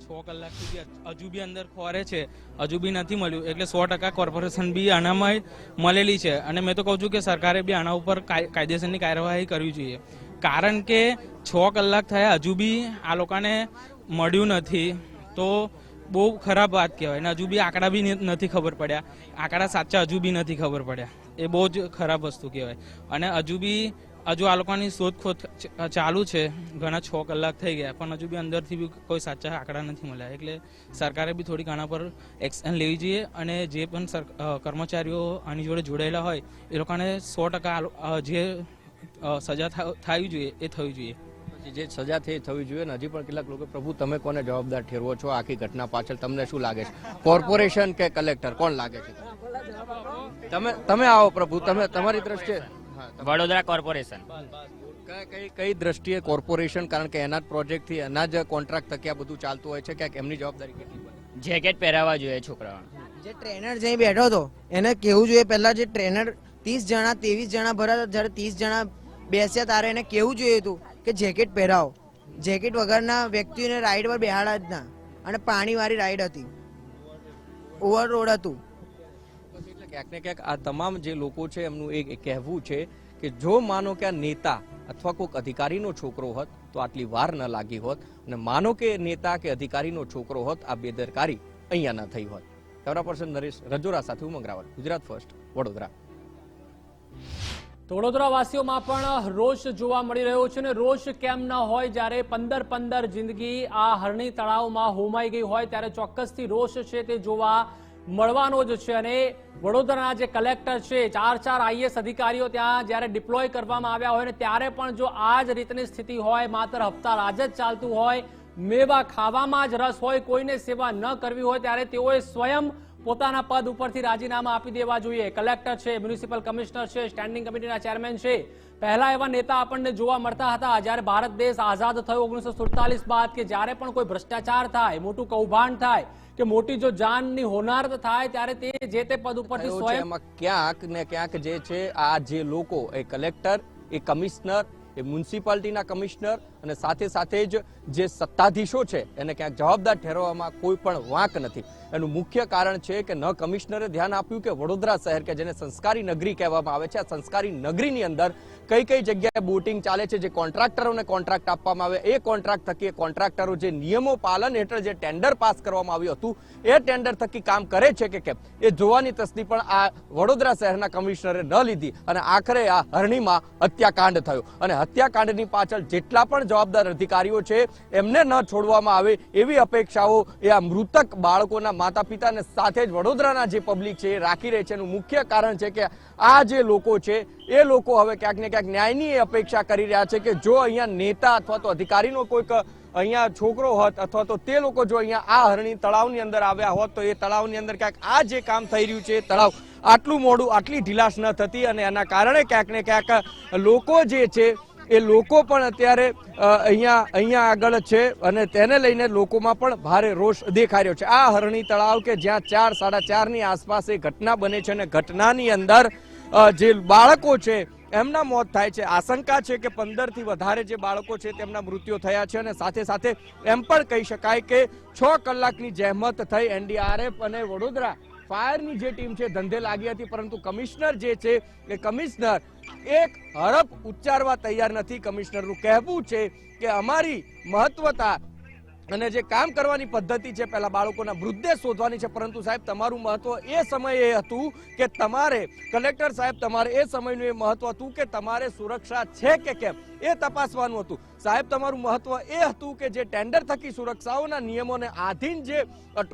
છ કલાકથી સુધી હજુ બી અંદર ખોરે છે. હજુ બી નથી મળ્યું. એટલે સો ટકા કોર્પોરેશન બી આનામાં મળેલી છે. અને મેં તો કહું છું કે સરકારે બી આના ઉપર કાય- કાયદેસરની કાર્યવાહી કરવી જોઈએ. કારણ કે છ કલાક થયા હજુ બી આ લોકોને મળ્યું નથી. તો બહુ ખરાબ વાત કહેવાય. અને હજુ બી આંકડા બી નથી ખબર પડ્યા. આંકડા સાચા હજુ બી નથી ખબર પડ્યા. એ બહુ જ ખરાબ વસ્તુ કહેવાય. અને હજુ બી, હજુ આ લોકોની શોધખોળ ચાલુ છે. ઘણા છ કલાક થઈ ગયા. પણ હજુ બી અંદરથી બી કોઈ સાચા આંકડા નથી મળ્યા. એટલે સરકારે બી થોડી ઘણા પર એક્શન લેવી જોઈએ. અને જે પણ કર્મચારીઓ આની જોડે જોડાયેલા હોય, એ લોકોને સો ટકા જે સજા થવી જોઈએ, એ થવી જોઈએ. જે સજા થઈ થવી જોઈએ ને હજી પણ કેટલાક લોકો પ્રભુ તમે કોને જવાબદાર ઠેરવો છો? આખી ઘટના પાછળ તમને શું લાગે છે? કોર્પોરેશન કે કલેક્ટર? કોણ લાગે છે? તમે તમે આવો પ્રભુ. તમે તમારી દ્રષ્ટિએ વડોદરા કોર્પોરેશન. કઈ કઈ કઈ દ્રષ્ટિએ કોર્પોરેશન? કારણ કે એના જ પ્રોજેક્ટથી એના જ કોન્ટ્રાક્ટ થકી આ બધું ચાલતું હોય છે. ક્યાંક એમની જવાબદારી કેટલી જેકેટ પહેરાવવા જોઈએ છોકરાઓને. જે ટ્રેનર જઈ બેઠો હતો એને કેવું જોઈએ પહેલા જે ટ્રેનર ત્રીસ જણા ત્રેવીસ જણા ભરા જ્યારે ત્રીસ જણા બેસ્યા તારે એને કેવું જોઈએ હતું કે જેકેટ પહેરાવો. જેકેટ વગરના વ્યક્તિઓને રાઈડ પર બેહાડા જ ના. અને પાણીવાળી રાઈડ હતી. ઓવર રોડ હતું ક્યાંક ને ક્યાંક આ તમામ જે લોકો છે, એમનું એક કહેવું છે કે જો માનો કે આ નેતા અથવા કોઈક અધિકારીનો છોકરો હોત, તો આટલી વાર ન લાગી હોત. અને માનો કે નેતા કે અધિકારીનો છોકરો હોત, આ બેદરકારી અહીંયા ન થઈ હોત. કેમેરા પર્સન નરેશ રજોરા સાથે ઉમંગ રાવલ, ગુજરાત ફર્સ્ટ, વડોદરા. વડોદરાવાસીઓમાં પણ રોષ જોવા મળી રહ્યો છે ને રોષ કેમ ન હોય જ્યારે પંદર પંદર જિંદગી આ હરણી તળાવમાં હોમાઈ ગઈ હોય ત્યારે ચોક્કસથી રોષ છે તે જોવા મળવાનો જ છે અને વડોદરાના જે કલેક્ટર છે, ચાર ચાર આઈએસ અધિકારીઓ ત્યાં જ્યારે ડિપ્લોય કરવામાં આવ્યા હોય ને ત્યારે પણ જો આ જ રીતની સ્થિતિ હોય, માત્ર હપ્તા રાજ જ ચાલતું હોય, મેવા ખાવામાં જ રસ હોય, કોઈને સેવા ન કરવી હોય, ત્યારે તેઓએ સ્વયં પોતાના પદ ઉપરથી રાજીનામા આપી દેવા જોઈએ. કલેક્ટર છે મ્યુનિસિપલ કમિશનર છે સ્ટેન્ડિંગ કમિટીના ચેરમેન છે. પહેલા એવા નેતા આપણને જોવા મળતા હતા જ્યારે ભારત દેશ આઝાદ થયો ઓગણીસો સુડતાલીસ બાદ કે જ્યારે પણ કોઈ ભ્રષ્ટાચાર થાય મોટું કૌભાંડ થાય કે મોટી જો જાનની હોનારત થાય ત્યારે તે જે તે પદ ઉપરથી સ્વયં ક્યાંક ને ક્યાંક જે છે આ જે લોકો એ કલેક્ટર એ કમિશનર એ મ્યુનિસિપાલિટીના કમિશનર અને સાથે સાથે જ જે સત્તાધીશો છે, એને ક્યાંક જવાબદાર ઠેરવવામાં કોઈ પણ વાંક નથી. એનું મુખ્ય કારણ છે કે ન કમિશનરે ધ્યાન આપ્યું કે વડોદરા શહેર કે જેને સંસ્કારી નગરી કહેવામાં આવે છે, આ સંસ્કારી નગરીની અંદર કઈ કઈ જગ્યાએ બોટિંગ ચાલે છે, જે કોન્ટ્રાક્ટરોને કોન્ટ્રાક્ટ આપવામાં આવે, એ કોન્ટ્રાક્ટ થકી કોન્ટ્રાક્ટરો જે નિયમો પાલન હેઠળ જે ટેન્ડર પાસ કરવામાં આવ્યું હતું, એ ટેન્ડર થકી કામ કરે છે કે કેમ? એ જોવાની તસ્દી પણ આ વડોદરા શહેરના કમિશનરે ન લીધી અને આખરે આ હરણીમાં હત્યાકાંડ થયો. અને હત્યાકાંડની પાછળ જેટલા પણ જવાબદાર અધિકારીઓ છે, એમને ન છોડવામાં આવે એવી અપેક્ષાઓ એ આ મૃતક બાળકોના માતા પિતાને સાથે જ વડોદરાના જે પબ્લિક છે એ રાખી રહી છે. એનું મુખ્ય કારણ છે કે આ જે લોકો છે, એ લોકો હવે ક્યાંક ને ક્યાંક ન્યાયની અપેક્ષા કરી રહ્યા છે કે જો અહીંયા નેતા અથવા તો અધિકારીનો કોઈક અહીંયા છોકરો હોત અથવા તો તે લોકો જો અહીંયા આ હરણી તળાવની અંદર આવ્યા હોત, તો એ તળાવની અંદર ક્યાંક આ જે કામ થઈ રહ્યું છે તળાવ આટલું મોડું, આટલી ઢીલાશ ન થતી અને એના કારણે ક્યાંક ને ક્યાંક લોકો જે છે એ લોકો પણ અત્યારે અહીંયા અહીંયા આગળ છે અને તેને લઈને લોકોમાં પણ ભારે રોષ દેખાઈ રહ્યો છે. આ હરણી તળાવ કે જ્યાં ચાર, સાડા ચારની આસપાસ એ ઘટના બને છે અને ઘટનાની અંદર જે બાળકો છે, એમના મોત થાય છે. આશંકા છે કે પંદરથી વધારે જે બાળકો છે તેમના મૃત્યુ થયા છે અને સાથે સાથે એમ પણ કહી શકાય કે છ કલાકની જહેમત થઈ એનડીઆરએફ અને વડોદરા ફાયરની જે ટીમ છે, ધંધે લાગી હતી, પરંતુ કમિશનર જે છે, એ કમિશનર એક હરફ ઉચ્ચારવા તૈયાર નથી. કમિશનરનું કહેવું છે કે અમારી મહત્વતા અને જે કામ કરવાની પદ્ધતિ છે, પહેલા બાળકોના મૃતદેહ શોધવાની છે, પરંતુ સાહેબ, તમારું મહત્વ એ સમયે હતું કે તમારે, કલેક્ટર સાહેબ, તમારે એ સમયનું એ મહત્વ હતું કે તમારે સુરક્ષા છે કે કેમ? એ તપાસવાનું હતું. સાહેબ, તમારું મહત્વ એ હતું કે જે ટેન્ડર થકી સુરક્ષાઓના નિયમોને આધીન જે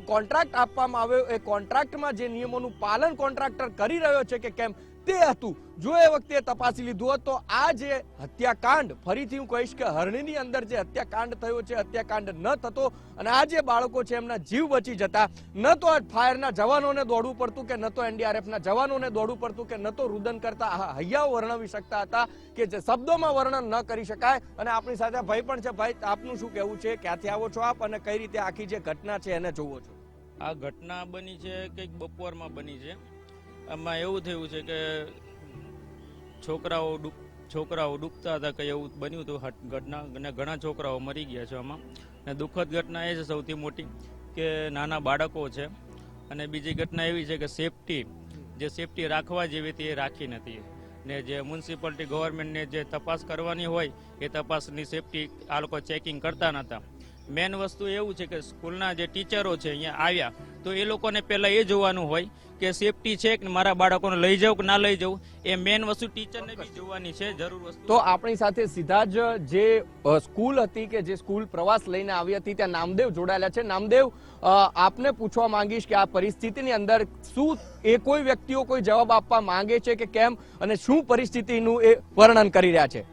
કોન્ટ્રાક્ટ આપવામાં આવ્યો, એ કોન્ટ્રાક્ટમાં જે નિયમોનું પાલન કોન્ટ્રાક્ટર કરી રહ્યો છે કે કેમ? તે હતું. જો એ વખતે તપાસી લીધું હોત આ જે હત્યાકાંડ, ફરીથી હું કહીશ કે હરણીની અંદર જે હત્યાકાંડ થયો છે, હત્યાકાંડ ન થતો અને આ જે બાળકો છે એમના જીવ બચી જતા, ન તો ફાયરના જવાનોને દોડવું પડતું કે ન તો એનડીઆરએફના જવાનોને દોડવું પડતું કે ન તો રુદન કરતા હૈયાઓ વર્ણવી શકતા હતા કે જે શબ્દોમાં વર્ણન ન કરી શકાય. અને આપણી સાથે ભાઈ પણ છે. ભાઈ, આપનું શું કહેવું છે? ક્યાંથી આવો છો આપ અને કઈ રીતે આખી જે ઘટના છે એને જોવો છો? આ ઘટના બની છે, કંઈક બપોરમાં બની છે. આમાં એવું થયું છે કે છોકરાઓ છોકરાઓ ડૂબતા હતા કંઈ એવું બન્યું હતું ઘટના, અને ઘણા છોકરાઓ મરી ગયા છે આમાં. ને દુઃખદ ઘટના એ છે સૌથી મોટી કે નાના બાળકો છે. અને બીજી ઘટના એવી છે કે સેફટી, જે સેફટી રાખવા જેવી હતી એ રાખી નથી. ને જે મ્યુનિસિપાલિટી ગવર્મેન્ટને જે તપાસ કરવાની હોય, એ તપાસની સેફટી આ લોકો ચેકિંગ કરતા નહોતા. મેન વસ્તુ એવું છે કે સ્કૂલના જે ટીચરો છે અહીંયા આવ્યા, તો એ લોકોને પહેલાં એ જોવાનું હોય કે સેફટી છે કે મારા બાળકોને લઈ જાઉં કે ના લઈ જાઉં, એ મેન વસ્તુ ટીચરને બી જોવાની છે, જરૂર વસ્તુ. તો આપણી સાથે સીધા જ જે સ્કૂલ હતી કે જે સ્કૂલ પ્રવાસ લઈને આવી હતી, ત્યાં નામદેવ જોડાયેલા છે. નામદેવ આપને પૂછવા માંગીશ કે આ પરિસ્થિતિની અંદર શું એ કોઈ વ્યક્તિઓ કોઈ જવાબ આપવા માંગે છે કે કેમ અને શું પરિસ્થિતિનું એ વર્ણન કરી રહ્યા છે?